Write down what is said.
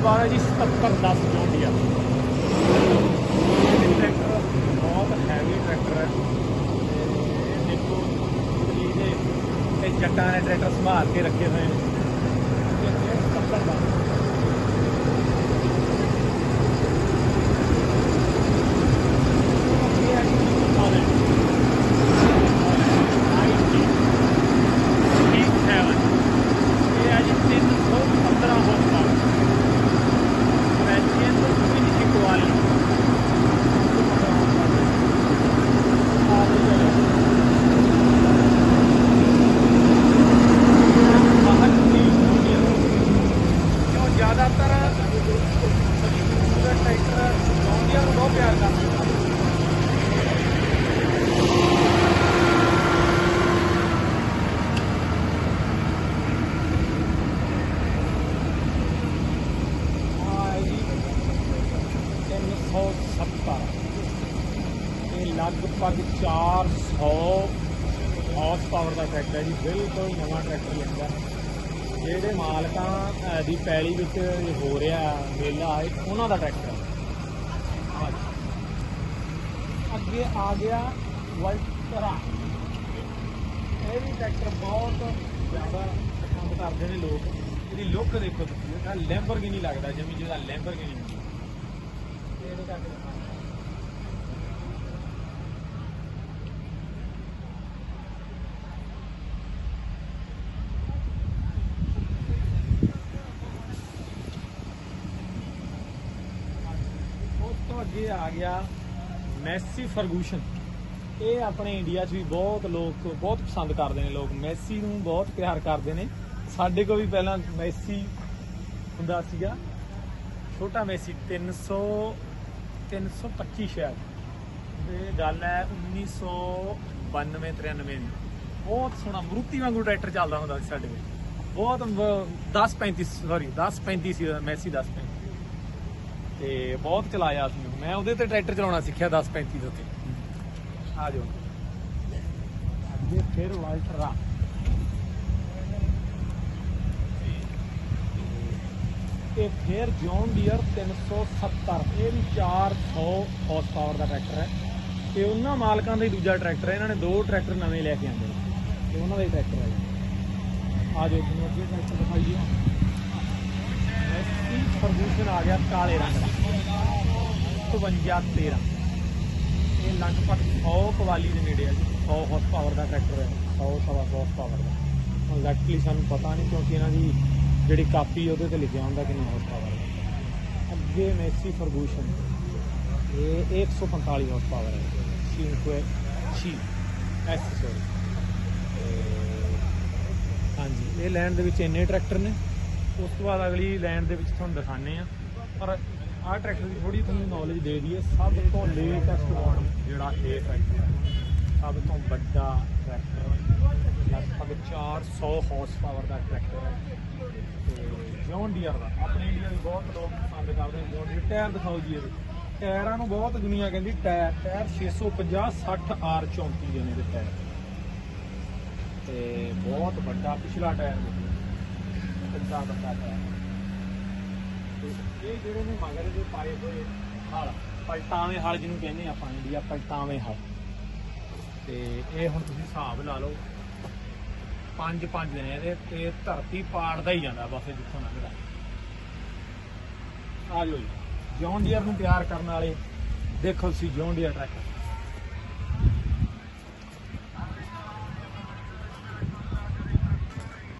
ਬਾਅਦ ਹੈ ਜੀ 7710 ਜੌਂਡੀਆ ਇਹ ਟਰੈਕਟਰ ਬਹੁਤ ਹੈਵੀ ਟਰੈਕਟਰ ਹੈ। ਤੇ ਇਹ ਦੇਖੋ ਜੀ ਦੇ ਇਹ ਜੱਟਾਂ ਨੇ ਟਰੈਕਟਰ ਸੰਭਾਲ ਕੇ ਰੱਖੇ ਹੋਏ ਨੇ ਇਹ 7710 ਇਹ ਹੈ ਜੀ Holland। ਠੀਕ ਹੈ ਵਾ। ਇਹ ਹੈ ਜੀ 315 horsepower ਵੈਂਚੀਅਨ ਤੋਂ ਵੀ ਨਹੀਂ ਕੁਆਲੀ ਕਿਉਂ ਜ਼ਿਆਦਾਤਰ ਟਰੈਕਟਰ ਜੌਂਡੀਆ ਨੂੰ ਬਹੁਤ ਪਿਆਰ ਕਰਦੇ ਨੇ ਆਈ 370 ਇਹ ਲਗਭਗ 400 ਹਾਰਸ ਪਾਵਰ ਦਾ ਟਰੈਕਟਰ ਹੈ ਜੀ, ਬਿਲਕੁਲ ਨਵਾਂ ਟਰੈਕਟਰ ਲੈਂਦਾ ਜਿਹੜੇ ਮਾਲਕਾਂ ਦੀ ਪੈਲੀ ਵਿੱਚ ਹੋ ਰਿਹਾ ਮੇਲਾ ਉਹਨਾਂ ਦਾ ਟਰੈਕਟਰ ਅੱਗੇ ਆ ਗਿਆ ਵਲਟਰਾ ਇਹ ਵੀ ਟਰੈਕਟਰ ਬਹੁਤ ਜ਼ਿਆਦਾ ਪਸੰਦ ਕਰਦੇ ਨੇ ਲੋਕ। ਇਹਦੀ ਲੁੱਕ ਦੇਖੋ ਤੁਸੀਂ, ਇਹਦਾ ਲੈਂਬਰਗਿਨੀ ਲੱਗਦਾ, ਜਿਵੇਂ ਜਿਹਦਾ ਲੈਂਬਰਗਿਨੀ ਹੁੰਦਾ ਇਹਦੇ ਕਰਕੇ ਉਸ ਤੋਂ ਅੱਗੇ ਆ ਗਿਆ ਮੈਸੀ ਫਰਗੂਸ਼ਨ। ਇਹ ਆਪਣੇ ਇੰਡੀਆ 'ਚ ਵੀ ਬਹੁਤ ਲੋਕ ਬਹੁਤ ਪਸੰਦ ਕਰਦੇ ਨੇ ਲੋਕ। ਮੈਸੀ ਨੂੰ ਬਹੁਤ ਪਿਆਰ ਕਰਦੇ ਨੇ। ਸਾਡੇ ਕੋਲ ਵੀ ਪਹਿਲਾਂ ਮੈਸੀ ਹੁੰਦਾ ਸੀਗਾ। ਛੋਟਾ ਮੈਸੀ 300 325 ਸ਼ਾਇਦ ਇਹ ਗੱਲ ਹੈ 1992 93 ਦੀ। ਬਹੁਤ ਸੋਹਣਾ ਮਰੂਤੀ ਵਾਂਗੂ ਟਰੈਕਟਰ ਚੱਲਦਾ ਹੁੰਦਾ ਸੀ ਸਾਡੇ ਕੋਲ। ਬਹੁਤ 10 35 ਸੌਰੀ 10 35 ਸੀ, ਮੈਸੀ 10 35 ਤੇ ਬਹੁਤ ਚਲਾਇਆ ਸੀ। ਮੈਂ ਉਹਦੇ ਤੇ ਟਰੈਕਟਰ ਚਲਾਉਣਾ ਸਿੱਖਿਆ 10 35 ਦੇ ਉੱਤੇ। ਆ ਜਾਓ। ਅੱਗੇ ਫਿਰ ਵਾਲਟਰਾ। ਇਹ ਫਿਰ ਜੌਨ ਡੀਅਰ 370 ਇਹ ਵੀ 400 ਹਾਰਸ ਪਾਵਰ ਦਾ ਟਰੈਕਟਰ ਹੈ। ਤੇ ਉਹਨਾਂ ਮਾਲਕਾਂ ਦਾ ਹੀ ਦੂਜਾ ਟਰੈਕਟਰ ਹੈ। ਇਹਨਾਂ ਨੇ ਦੋ ਟਰੈਕਟਰ ਨਵੇਂ ਲੈ ਕੇ ਆਂਦੇ ਨੇ। ਤੇ ਉਹਨਾਂ ਦਾ ਹੀ ਟਰੈਕਟਰ ਹੈ। ਜੀ। ਆ ਜੋ ਤੁਹਾਨੂੰ ਅੱਗੇ ਟਰੈਕਟਰ ਦਿਖਾਈਏ। ਮੈਸੀ ਫਰਗੂਸ਼ਨ ਆ ਗਿਆ ਕਾਲੇ ਰੰਗ ਦਾ। 52 13 ਇਹ ਲਗਭਗ 100 ਕਵਾਲੀ ਦੇ ਨੇੜੇ ਆ ਜੀ। 100 ਹਾਰਸ ਪਾਵਰ ਦਾ ਟਰੈਕਟਰ ਹੈ। 100 ਸਵਾ 100 ਹਾਰਸ ਪਾਵਰ ਦਾ। ਹੁਣ ਐਗਜ਼ੈਕਟਲੀ ਸਾਨੂੰ ਪਤਾ ਨਹੀਂ ਕਿਉਂਕਿ ਇਹਨਾਂ ਦੀ ਜਿਹੜੀ ਕਾਪੀ ਉਹਦੇ ਤੇ ਲਿਖਿਆ ਹੁੰਦਾ ਕਿੰਨਾ ਹਾਰਸ ਪਾਵਰ ਅੱਗੇ ਮੈਸੀ ਫਰਗੂਸ਼ਨ। ਇਹ 145 ਹਾਰਸ ਪਾਵਰ ਹੈ 5 ਛੀ। ਐਸ ਸੋਰੀ ਹਾਂਜੀ, ਇਹ ਲੈਂਡ ਦੇ ਵਿੱਚ ਇੰਨੇ ਟਰੈਕਟਰ ਨੇ। ਉਸ ਤੋਂ ਬਾਅਦ ਅਗਲੀ ਲੈਂਡ ਦੇ ਵਿੱਚ ਤੁਹਾਨੂੰ ਦਿਖਾਣੇ ਆ ਪਰ ਆਹ ਟਰੈਕਟਰ ਦੀ ਥੋੜੀ ਤੁਹਾਨੂੰ ਨੌਲੇਜ ਦੇ ਦਈਏ, ਸਭ ਤੋਂ ਲੇਟੈਸਟ ਮਾਡਲ ਜਿਹੜਾ ਇਹ ਟਰੈਕਟਰ ਹੈ। ਸਭ ਤੋਂ ਵੱਡਾ ਟਰੈਕਟਰ ਲਗਭਗ 400 ਹਾਰਸ ਪਾਵਰ ਦਾ ਟਰੈਕਟਰ ਹੈ। ਤੇ ਜੌਨ ਡੀਅਰ ਦਾ, ਆਪਣੇ ਇੰਡੀਆ ਦੇ ਬਹੁਤ ਲੋਕ ਪਸੰਦ ਕਰਦੇ ਨੇ ਜੌਨ ਡੀਅਰ ਟਾਇਰ ਦਿਖਾਓ ਜੀ ਇਹਦੇ। ਟਾਇਰਾਂ ਨੂੰ ਬਹੁਤ ਦੁਨੀਆ ਕਹਿੰਦੀ ਟਾਇਰ ਟਾਇਰ 650 60 ਆਰ 34 ਦੇ ਨੇ ਇਹਦੇ ਟਾਇਰ ਤੇ ਬਹੁਤ ਵੱਡਾ ਪਿਛਲਾ ਟਾਇਰ ਦੇਖੋ। ਕਿੰਨਾ ਵੱਡਾ ਟਾਇਰ ਤੇ ਇਹ ਜਿਹੜੇ ਨੇ ਮਗਰ ਦੇ ਪਾਏ ਹੋਏ ਹਲ, ਪਲਟਾਵੇਂ ਹਲ ਜਿਹਨੂੰ ਕਹਿੰਦੇ ਆਪਾਂ ਇੰਡੀਆ ਪਲਟਾਵੇਂ ਹਲ। ਤੇ ਇਹ ਹੁਣ ਤੁਸੀਂ ਹਿਸਾਬ ਲਾ ਲਓ, ਪੰਜ ਪੰਜ ਨੇ ਇਹਦੇ ਤੇ ਧਰਤੀ ਪਾੜਦਾ ਹੀ ਜਾਂਦਾ ਬਸ ਇਹ ਜਿੱਥੋਂ ਲੰਘਦਾ। ਆ ਜਾਓ ਜੀ ਜੌਨ ਡੀਅਰ ਨੂੰ ਪਿਆਰ ਕਰਨ ਵਾਲੇ ਦੇਖੋ ਤੁਸੀਂ ਜੌਨ ਡੀਅਰ ਟਰੈਕਟਰ